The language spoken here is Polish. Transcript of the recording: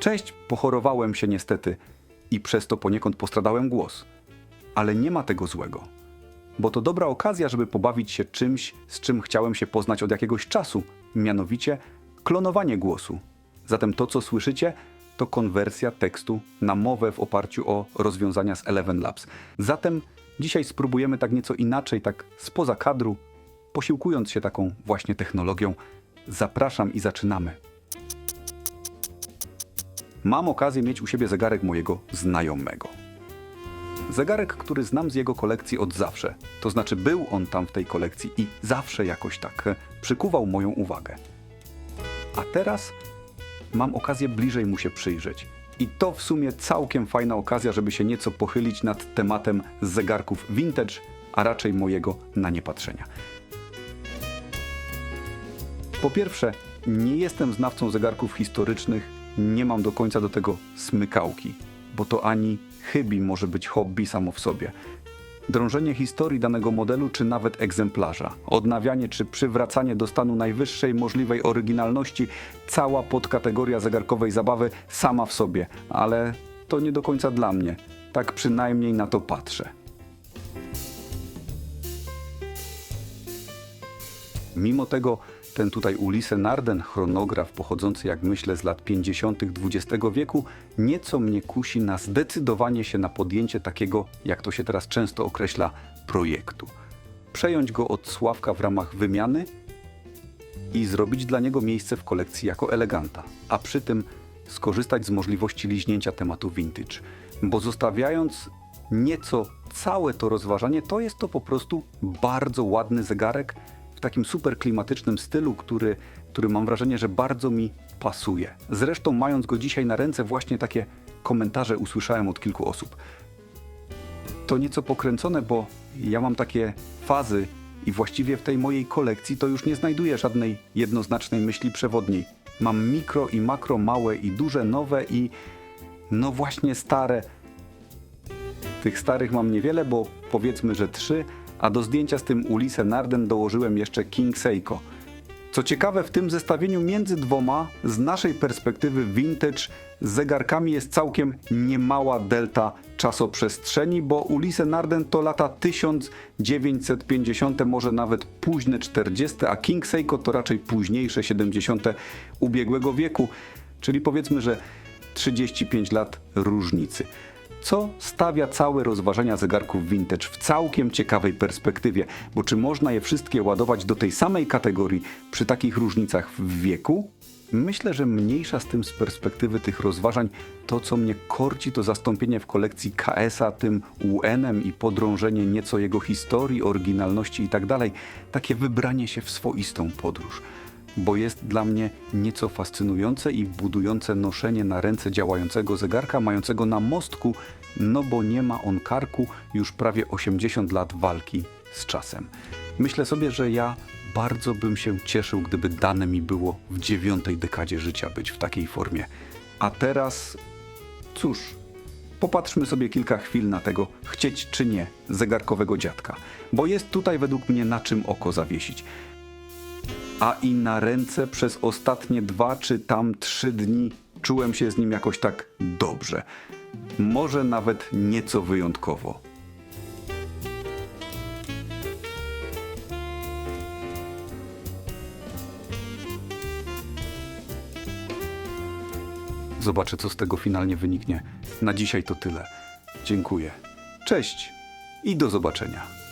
Cześć, pochorowałem się niestety i przez to poniekąd postradałem głos. Ale nie ma tego złego, bo to dobra okazja, żeby pobawić się czymś, z czym chciałem się poznać od jakiegoś czasu, mianowicie klonowanie głosu. Zatem to, co słyszycie, to konwersja tekstu na mowę w oparciu o rozwiązania z Eleven Labs. Zatem dzisiaj spróbujemy tak nieco inaczej, tak spoza kadru, posiłkując się taką właśnie technologią. Zapraszam i zaczynamy. Mam okazję mieć u siebie zegarek mojego znajomego. Zegarek, który znam z jego kolekcji od zawsze. To znaczy, był on tam w tej kolekcji i zawsze jakoś tak e, przykuwał moją uwagę. A teraz mam okazję bliżej mu się przyjrzeć. I to w sumie całkiem fajna okazja, żeby się nieco pochylić nad tematem zegarków vintage, a raczej mojego na niepatrzenia. Po pierwsze, nie jestem znawcą zegarków historycznych, nie mam do końca do tego smykałki, bo to ani chybi może być hobby samo w sobie. Drążenie historii danego modelu czy nawet egzemplarza, odnawianie czy przywracanie do stanu najwyższej możliwej oryginalności, cała podkategoria zegarkowej zabawy sama w sobie, ale to nie do końca dla mnie. Tak przynajmniej na to patrzę. Mimo tego ten tutaj Ulisse Narden, chronograf pochodzący, jak myślę, z lat 50. XX wieku, nieco mnie kusi na zdecydowanie się na podjęcie takiego, jak to się teraz często określa, projektu. Przejąć go od Sławka w ramach wymiany i zrobić dla niego miejsce w kolekcji jako eleganta, a przy tym skorzystać z możliwości liźnięcia tematu vintage. Bo zostawiając nieco całe to rozważanie, to jest to po prostu bardzo ładny zegarek w takim super klimatycznym stylu, który, który mam wrażenie, że bardzo mi pasuje. Zresztą mając go dzisiaj na ręce, właśnie takie komentarze usłyszałem od kilku osób. To nieco pokręcone, bo ja mam takie fazy i właściwie w tej mojej kolekcji to już nie znajduję żadnej jednoznacznej myśli przewodniej. Mam mikro i makro, małe i duże, nowe i no właśnie stare. Tych starych mam niewiele, bo powiedzmy, że trzy, a do zdjęcia z tym Ulisse Narden dołożyłem jeszcze King Seiko. Co ciekawe, w tym zestawieniu między dwoma, z naszej perspektywy vintage, z zegarkami jest całkiem niemała delta czasoprzestrzeni, bo Ulisse Narden to lata 1950, może nawet późne 40, a King Seiko to raczej późniejsze 70 ubiegłego wieku, czyli powiedzmy, że 35 lat różnicy co stawia całe rozważania zegarków vintage w całkiem ciekawej perspektywie, bo czy można je wszystkie ładować do tej samej kategorii przy takich różnicach w wieku? Myślę, że mniejsza z tym z perspektywy tych rozważań to, co mnie korci, to zastąpienie w kolekcji KS-a tym UN-em i podrążenie nieco jego historii, oryginalności itd. Takie wybranie się w swoistą podróż bo jest dla mnie nieco fascynujące i budujące noszenie na ręce działającego zegarka, mającego na mostku, no bo nie ma on karku, już prawie 80 lat walki z czasem. Myślę sobie, że ja bardzo bym się cieszył, gdyby dane mi było w dziewiątej dekadzie życia być w takiej formie. A teraz, cóż, popatrzmy sobie kilka chwil na tego, chcieć czy nie, zegarkowego dziadka, bo jest tutaj według mnie na czym oko zawiesić a i na ręce przez ostatnie dwa czy tam trzy dni czułem się z nim jakoś tak dobrze. Może nawet nieco wyjątkowo. Zobaczę, co z tego finalnie wyniknie. Na dzisiaj to tyle. Dziękuję. Cześć i do zobaczenia.